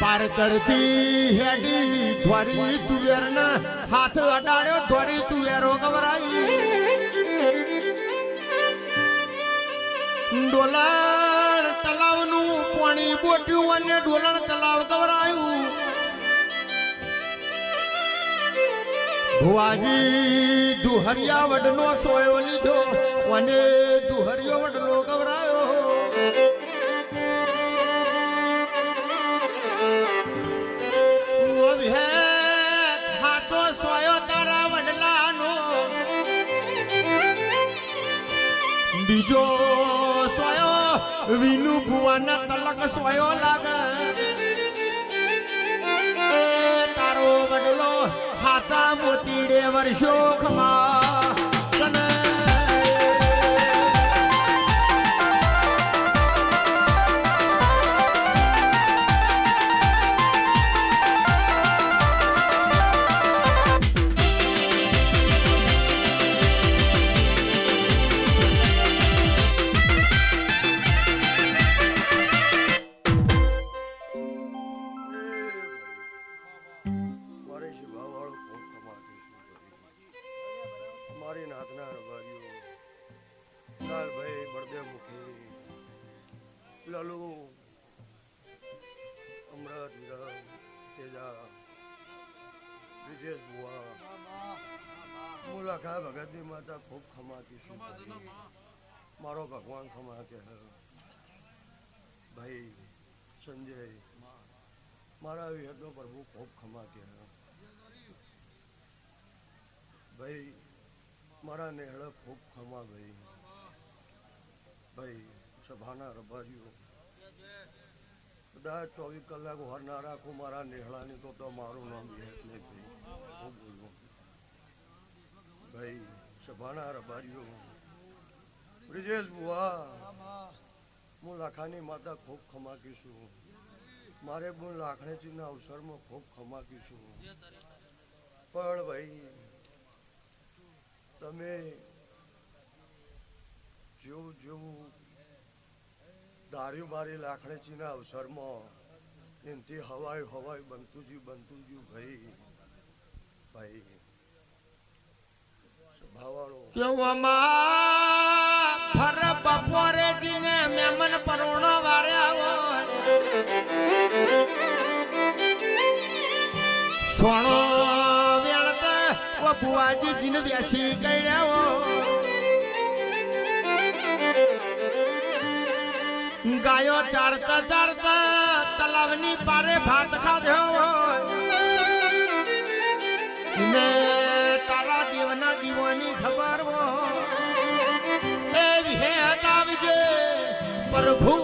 પાર કરતી હેડી ધ્વરી તુવેર હાથ અટાડ્યો ધ્વરી તુવેરો ગવરાઈ. ડોલાર તલાવનું પાણી બોટ્યું અને ડોલણ તલાવ ગવરાયું. ભુવાજી દુહરિયા વડનો સોયો લીધો અને દુહરિયો વડનો ગવરાયો. હાચો સોયો તારા વડલાનો. બીજો સોયો વિનુ ભુવાના તલક સોયો લાગે. તારો વડલો હાચા મોતીડે વર્ષો ખમા. મારી નાથના રબારીઓ. લાલભાઈ બળદેવ મુખી લાલુ, અમરાત વિરમ તેજા, બ્રિજેશ બુવા મુલાખા ભગતની માતા ખૂબ ખમાતી છું મારો ભગવાન ખમા કે ભાઈ, સંજય, મારા વિહતો પ્રભુ ખૂબ ખમા કે ભાઈ મારા નેહળે ખૂબ ખમા ગઈ. ભાઈ, સભાના રબારીઓ. બધા ચોવીસ કલાક હોર ના રાખું, મારા નેહળાની તો તો મારું નામ બોલું. ભાઈ, સભાના રબારીઓ. બ્રિજેશ બુઆ હું લાખાની માતા ખૂબ ખમાકીશું મારે પણ લાખણેજીના અવસરમાં ખૂબ ખમાકીશું પણ ભાઈ તમે જેવું જેવું દારૂ મારી લાખણેજીના અવસરમાં એનથી હવાય હવાય બનતું જ્યું બનતું જ્યું ભાઈ ભાઈ મેમન પરોણો હોય. સોણો ઓ બુવાજી જીને ગયા હોય ગાયો ચારતા ચારતા તલાવની પારે ભાત ખાધ્યો ને તારા દેવના દીવાની ખબર હો એ વિહે હટાવજે પ્રભુ